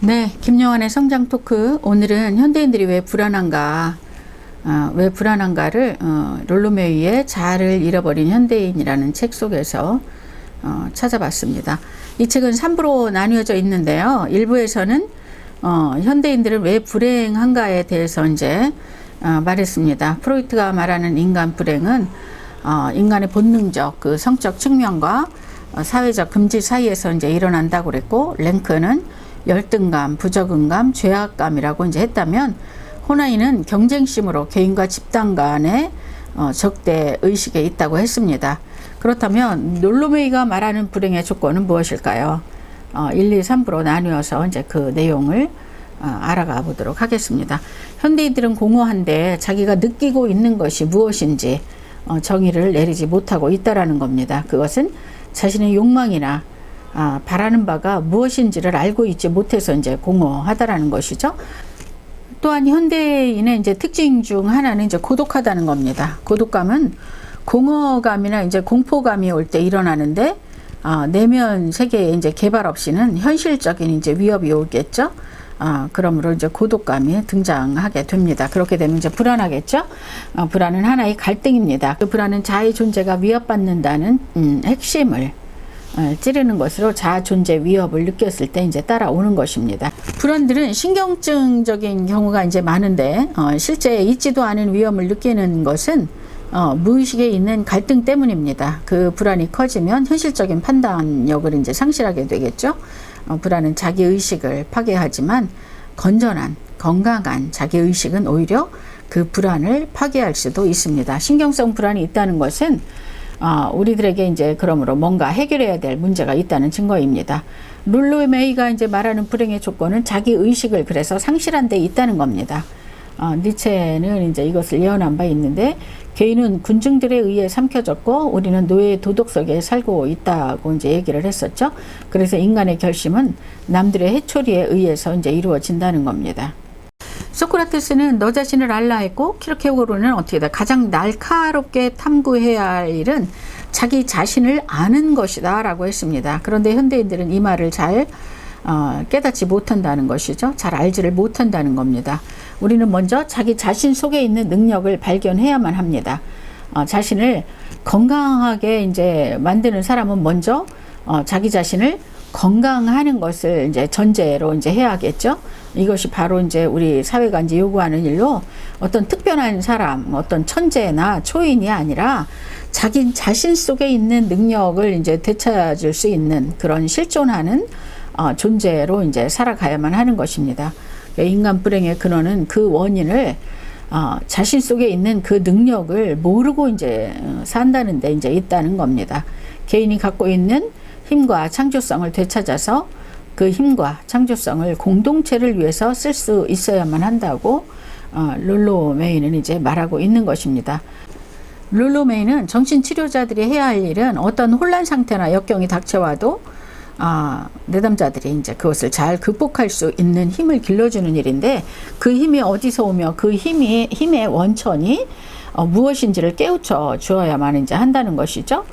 네, 김영환의 성장 토크. 오늘은 현대인들이 왜 불안한가, 어, 왜 불안한가를 어, 롤로메이의 자아를 잃어버린 현대인이라는 책 속에서 어, 찾아봤습니다. 이 책은 3부로 나뉘어져 있는데요. 1부에서는 어, 현대인들은 왜 불행한가에 대해서 이제 어, 말했습니다. 프로이트가 말하는 인간 불행은 어, 인간의 본능적 그 성적 측면과 어, 사회적 금지 사이에서 이제 일어난다고 그랬고 랭크는 열등감, 부적응감, 죄악감이라고 이제 했다면 호나이는 경쟁심으로 개인과 집단 간의 어, 적대 의식에 있다고 했습니다. 그렇다면 놀로메이가 말하는 불행의 조건은 무엇일까요? 어, 1, 2, 3부로 나누어서 이제 그 내용을 어, 알아가 보도록 하겠습니다. 현대인들은 공허한데 자기가 느끼고 있는 것이 무엇인지 어, 정의를 내리지 못하고 있다라는 겁니다. 그것은 자신의 욕망이나 아, 바라는 바가 무엇인지를 알고 있지 못해서 이제 공허하다라는 것이죠. 또한 현대인의 이제 특징 중 하나는 이제 고독하다는 겁니다. 고독감은 공허감이나 이제 공포감이 올 때 일어나는데 아, 내면 세계에 이제 개발 없이는 현실적인 이제 위협이 오겠죠. 아, 그러므로 이제 고독감이 등장하게 됩니다. 그렇게 되면 이제 불안하겠죠. 어, 불안은 하나의 갈등입니다. 그 불안은 자의 존재가 위협받는다는 음, 핵심을 어, 찌르는 것으로 자아 존재 위협을 느꼈을 때 이제 따라오는 것입니다. 불안들은 신경증적인 경우가 이제 많은데 어, 실제 있지도 않은 위험을 느끼는 것은 어, 무의식에 있는 갈등 때문입니다. 그 불안이 커지면 현실적인 판단력을 이제 상실하게 되겠죠. 어, 불안은 자기 의식을 파괴하지만 건전한 건강한 자기 의식은 오히려 그 불안을 파괴할 수도 있습니다. 신경성 불안이 있다는 것은 어, 우리들에게 이제 그러므로 뭔가 해결해야 될 문제가 있다는 증거입니다. 룰루 메이가 이제 말하는 불행의 조건은 자기 의식을 그래서 상실한 데 있다는 겁니다. 어, 니체는 이제 이것을 예언한 바 있는데 개인은 군중들에 의해 삼켜졌고 우리는 노예 도덕 속에 살고 있다고 이제 얘기를 했었죠. 그래서 인간의 결심은 남들의 해초리에 의해서 이제 이루어진다는 겁니다. 소크라테스는 너 자신을 알라 했고 키르케고르는 어떻게 돼? 가장 날카롭게 탐구해야 할 일은 자기 자신을 아는 것이다라고 했습니다. 그런데 현대인들은 이 말을 잘 어, 깨닫지 못한다는 것이죠. 잘 알지를 못한다는 겁니다. 우리는 먼저 자기 자신 속에 있는 능력을 발견해야만 합니다. 어, 자신을 건강하게 이제 만드는 사람은 먼저 어, 자기 자신을 건강하는 것을 이제 전제로 이제 해야겠죠. 이것이 바로 이제 우리 사회가 이제 요구하는 일로 어떤 특별한 사람, 어떤 천재나 초인이 아니라 자기 자신 속에 있는 능력을 이제 되찾을 수 있는 그런 실존하는 어, 존재로 이제 살아가야만 하는 것입니다. 그러니까 인간 불행의 근원은 그 원인을 어, 자신 속에 있는 그 능력을 모르고 이제 어, 산다는 데 이제 있다는 겁니다. 개인이 갖고 있는 힘과 창조성을 되찾아서 그 힘과 창조성을 공동체를 위해서 쓸 수 있어야만 한다고 어, 룰로 메이는 이제 말하고 있는 것입니다. 룰로 메이는 정신치료자들이 해야 할 일은 어떤 혼란 상태나 역경이 닥쳐와도 아, 내담자들이 이제 그것을 잘 극복할 수 있는 힘을 길러주는 일인데 그 힘이 어디서 오며 그 힘이 힘의 원천이 어, 무엇인지를 깨우쳐 주어야만 이제 한다는 것이죠.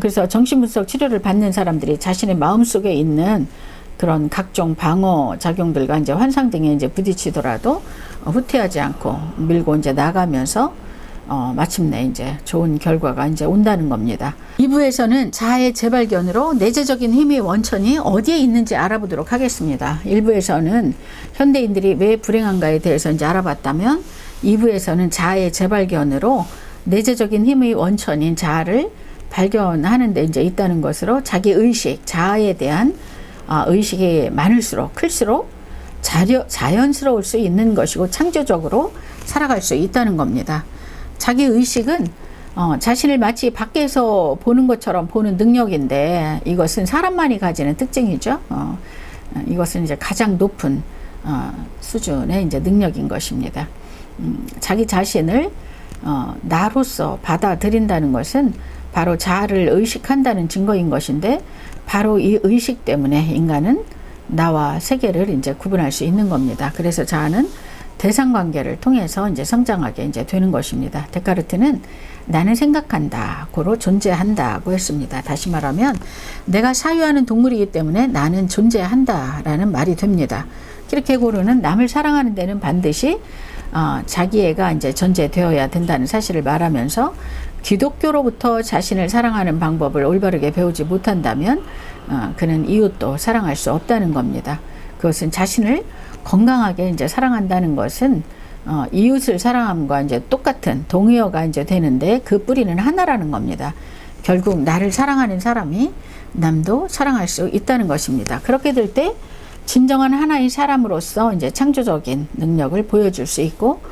그래서 정신분석 치료를 받는 사람들이 자신의 마음속에 있는 그런 각종 방어 작용들과 이제 환상 등에 이제 부딪히더라도 후퇴하지 않고 밀고 이제 나가면서 어, 마침내 이제 좋은 결과가 이제 온다는 겁니다. 2부에서는 자아의 재발견으로 내재적인 힘의 원천이 어디에 있는지 알아보도록 하겠습니다. 1부에서는 현대인들이 왜 불행한가에 대해서 이제 알아봤다면 2부에서는 자아의 재발견으로 내재적인 힘의 원천인 자아를 발견하는 데 이제 있다는 것으로 자기 의식, 자아에 대한 아, 의식이 많을수록 클수록 자려, 자연스러울 수 있는 것이고 창조적으로 살아갈 수 있다는 겁니다. 자기 의식은 어, 자신을 마치 밖에서 보는 것처럼 보는 능력인데 이것은 사람만이 가지는 특징이죠. 어, 이것은 이제 가장 높은 어, 수준의 이제 능력인 것입니다. 음, 자기 자신을 어, 나로서 받아들인다는 것은 바로 자아를 의식한다는 증거인 것인데 바로 이 의식 때문에 인간은 나와 세계를 이제 구분할 수 있는 겁니다. 그래서 자아는 대상 관계를 통해서 이제 성장하게 이제 되는 것입니다. 데카르트는 나는 생각한다, 고로 존재한다고 했습니다. 다시 말하면 내가 사유하는 동물이기 때문에 나는 존재한다라는 말이 됩니다. 키르케고르는 남을 사랑하는 데는 반드시 어, 자기애가 이제 전제되어야 된다는 사실을 말하면서 기독교로부터 자신을 사랑하는 방법을 올바르게 배우지 못한다면 어, 그는 이웃도 사랑할 수 없다는 겁니다. 그것은 자신을 건강하게 이제 사랑한다는 것은 어, 이웃을 사랑함과 이제 똑같은 동의어가 이제 되는데 그 뿌리는 하나라는 겁니다. 결국 나를 사랑하는 사람이 남도 사랑할 수 있다는 것입니다. 그렇게 될 때 진정한 하나의 사람으로서 이제 창조적인 능력을 보여줄 수 있고 어,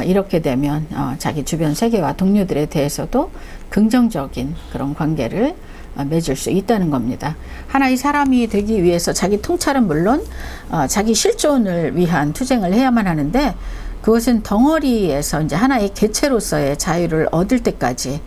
이렇게 되면 어, 자기 주변 세계와 동료들에 대해서도 긍정적인 그런 관계를 어, 맺을 수 있다는 겁니다. 하나의 사람이 되기 위해서 자기 통찰은 물론 어, 자기 실존을 위한 투쟁을 해야만 하는데 그것은 덩어리에서 이제 하나의 개체로서의 자유를 얻을 때까지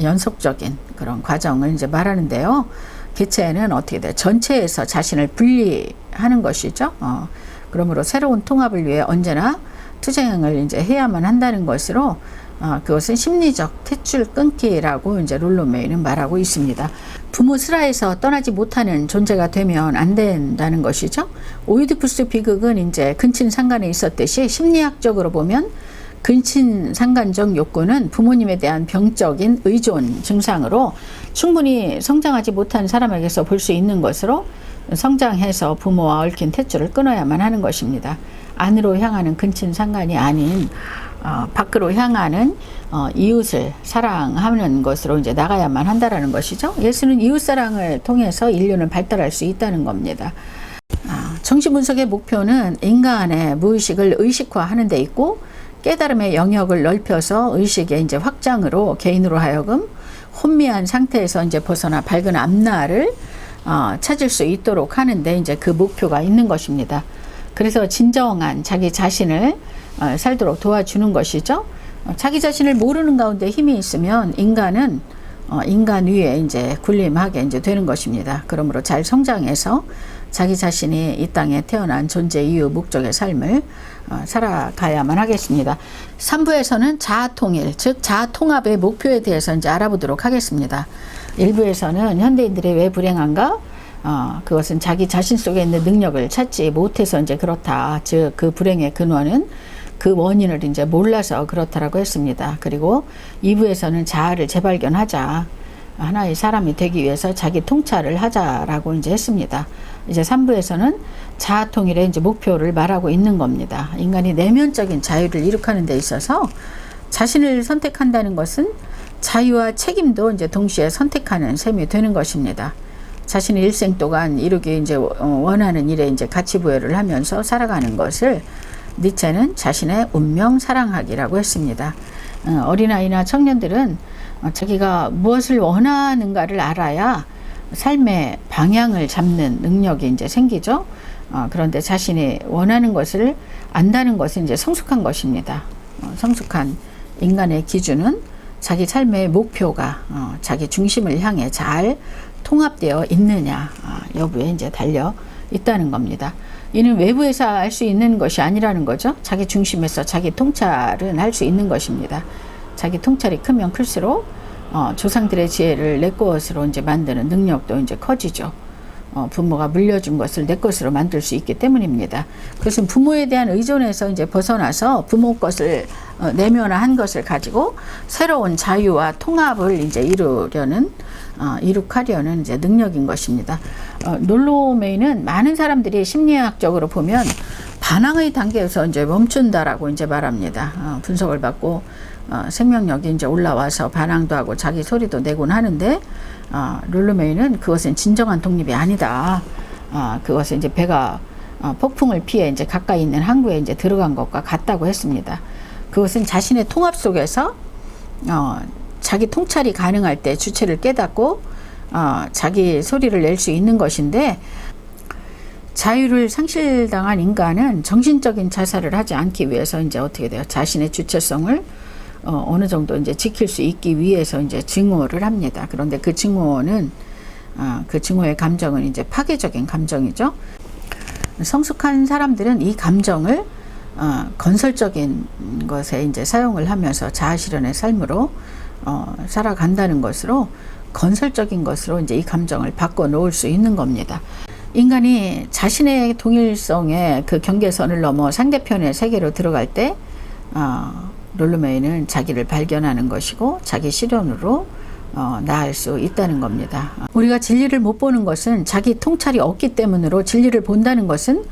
연속적인 그런 과정을 이제 말하는데요. 개체는 어떻게 돼? 전체에서 자신을 분리하는 것이죠. 어, 그러므로 새로운 통합을 위해 언제나 투쟁을 이제 해야만 한다는 것으로 어, 그것은 심리적 tet줄 끊기라고 이제 롤로메이는 말하고 있습니다. 부모 슬하에서 떠나지 못하는 존재가 되면 안 된다는 것이죠. 오이디푸스 비극은 이제 근친 상간에 있었듯이 심리학적으로 보면 근친 상간적 욕구는 부모님에 대한 병적인 의존 증상으로 충분히 성장하지 못한 사람에게서 볼 수 있는 것으로 성장해서 부모와 얽힌 tet줄을 끊어야만 하는 것입니다. 안으로 향하는 근친 상간이 아닌 어, 밖으로 향하는 어, 이웃을 사랑하는 것으로 이제 나가야만 한다라는 것이죠. 예수는 이웃 사랑을 통해서 인류는 발달할 수 있다는 겁니다. 아, 정신 분석의 목표는 인간의 무의식을 의식화하는 데 있고 깨달음의 영역을 넓혀서 의식의 이제 확장으로 개인으로 하여금 혼미한 상태에서 이제 벗어나 밝은 앞날을 어, 찾을 수 있도록 하는데 이제 그 목표가 있는 것입니다. 그래서 진정한 자기 자신을 어, 살도록 도와주는 것이죠. 어, 자기 자신을 모르는 가운데 힘이 있으면 인간은 어, 인간 위에 이제 군림하게 이제 되는 것입니다. 그러므로 잘 성장해서 자기 자신이 이 땅에 태어난 존재 이유 목적의 삶을 어, 살아가야만 하겠습니다. 3부에서는 자아 통일, 즉 자아 통합의 목표에 대해서 이제 알아보도록 하겠습니다. 1부에서는 현대인들의 왜 불행한가? 어, 그것은 자기 자신 속에 있는 능력을 찾지 못해서 이제 그렇다. 즉, 그 불행의 근원은 그 원인을 이제 몰라서 그렇다라고 했습니다. 그리고 2부에서는 자아를 재발견하자. 하나의 사람이 되기 위해서 자기 통찰을 하자라고 이제 했습니다. 이제 3부에서는 자아 통일의 이제 목표를 말하고 있는 겁니다. 인간이 내면적인 자유를 이룩하는 데 있어서 자신을 선택한다는 것은 자유와 책임도 이제 동시에 선택하는 셈이 되는 것입니다. 자신의 일생 동안 이루기 이제 원하는 일에 이제 가치 부여를 하면서 살아가는 것을 니체는 자신의 운명 사랑하기라고 했습니다. 어, 어린아이나 청년들은 어, 자기가 무엇을 원하는가를 알아야 삶의 방향을 잡는 능력이 이제 생기죠. 어, 그런데 자신이 원하는 것을 안다는 것은 이제 성숙한 것입니다. 성숙한 인간의 기준은 자기 삶의 목표가 자기 중심을 향해 잘 통합되어 있느냐 여부에 이제 달려 있다는 겁니다. 이는 외부에서 할수 있는 것이 아니라는 거죠. 자기 중심에서 자기 통찰은 할 수 있는 것입니다. 자기 통찰이 크면 클수록 어, 조상들의 지혜를 내 것으로 이제 만드는 능력도 이제 커지죠. 어, 부모가 물려준 것을 내 것으로 만들 수 있기 때문입니다. 그것은 부모에 대한 의존에서 이제 벗어나서 부모 것을 어, 내면화한 것을 가지고 새로운 자유와 통합을 이제 이루려는 어, 이룩하려는 이제 능력인 것입니다. 어, 놀로메이는 많은 사람들이 심리학적으로 보면 반항의 단계에서 이제 멈춘다라고 이제 말합니다. 어, 분석을 받고 어, 생명력이 이제 올라와서 반항도 하고 자기 소리도 내곤 하는데 어, 룰루메이는 그것은 진정한 독립이 아니다. 어, 그것은 이제 배가 어, 폭풍을 피해 이제 가까이 있는 항구에 이제 들어간 것과 같다고 했습니다. 그것은 자신의 통합 속에서 어, 자기 통찰이 가능할 때 주체를 깨닫고 어, 자기 소리를 낼 수 있는 것인데 자유를 상실당한 인간은 정신적인 자살을 하지 않기 위해서 이제 어떻게 돼요? 자신의 주체성을 어, 어느 정도 이제 지킬 수 있기 위해서 이제 증오를 합니다. 그런데 그 증오는 어, 그 증오의 감정은 이제 파괴적인 감정이죠. 성숙한 사람들은 이 감정을 어, 건설적인 것에 이제 사용을 하면서 자아 실현의 삶으로 어, 살아간다는 것으로 건설적인 것으로 이제 이 감정을 바꿔 놓을 수 있는 겁니다. 인간이 자신의 동일성의 그 경계선을 넘어 상대편의 세계로 들어갈 때 어, 롤루메이는 자기를 발견하는 것이고 자기 실현으로 어, 나을 수 있다는 겁니다. 우리가 진리를 못 보는 것은 자기 통찰이 없기 때문으로 진리를 본다는 것은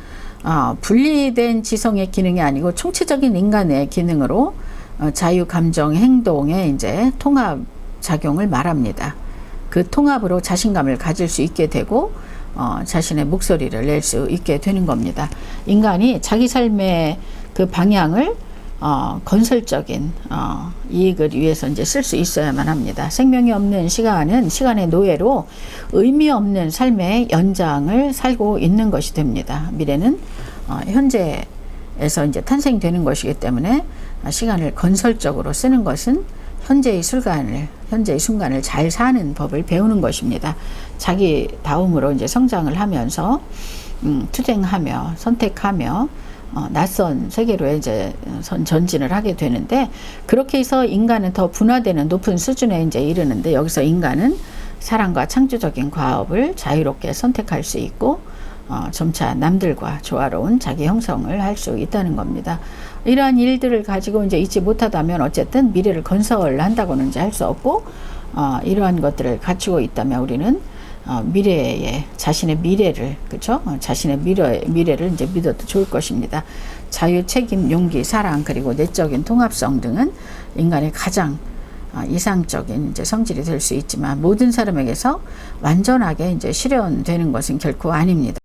어, 분리된 지성의 기능이 아니고 총체적인 인간의 기능으로 어, 자유 감정 행동의 이제 통합 작용을 말합니다. 그 통합으로 자신감을 가질 수 있게 되고 어, 자신의 목소리를 낼 수 있게 되는 겁니다. 인간이 자기 삶의 그 방향을 어, 건설적인 어, 이익을 위해서 이제 쓸 수 있어야만 합니다. 생명이 없는 시간은 시간의 노예로 의미 없는 삶의 연장을 살고 있는 것이 됩니다. 미래는 어, 현재에서 이제 탄생되는 것이기 때문에 시간을 건설적으로 쓰는 것은 현재의 순간을 현재의 순간을 잘 사는 법을 배우는 것입니다. 자기 다움으로 이제 성장을 하면서 음, 투쟁하며 선택하며 어, 낯선 세계로 이제 선 전진을 하게 되는데 그렇게 해서 인간은 더 분화되는 높은 수준에 이제 이르는데 여기서 인간은 사랑과 창조적인 과업을 자유롭게 선택할 수 있고 어, 점차 남들과 조화로운 자기 형성을 할 수 있다는 겁니다. 이러한 일들을 가지고 이제 잊지 못하다면 어쨌든 미래를 건설한다고는 이제 할 수 없고 어, 이러한 것들을 갖추고 있다면 우리는 어, 미래에 자신의 미래를 그렇죠? 어, 자신의 미래 미래를 이제 믿어도 좋을 것입니다. 자유, 책임, 용기, 사랑 그리고 내적인 통합성 등은 인간의 가장 어, 이상적인 이제 성질이 될 수 있지만 모든 사람에게서 완전하게 이제 실현되는 것은 결코 아닙니다.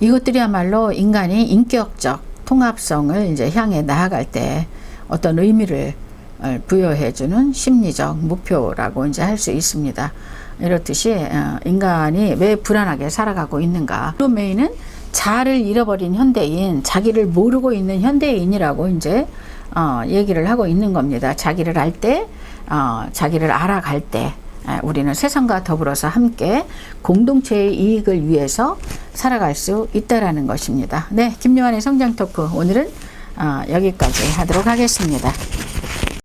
이것들이야말로 인간이 인격적 통합성을 이제 향해 나아갈 때 어떤 의미를 어, 부여해주는 심리적 목표라고 이제 할 수 있습니다. 이렇듯이 어, 인간이 왜 불안하게 살아가고 있는가? 로메이는 자아를 잃어버린 현대인, 자기를 모르고 있는 현대인이라고 이제 어, 얘기를 하고 있는 겁니다. 자기를 알 때, 어, 자기를 알아갈 때, 에, 우리는 세상과 더불어서 함께 공동체의 이익을 위해서 살아갈 수 있다라는 것입니다. 네, 김요한의 성장 토크 오늘은 어, 여기까지 하도록 하겠습니다.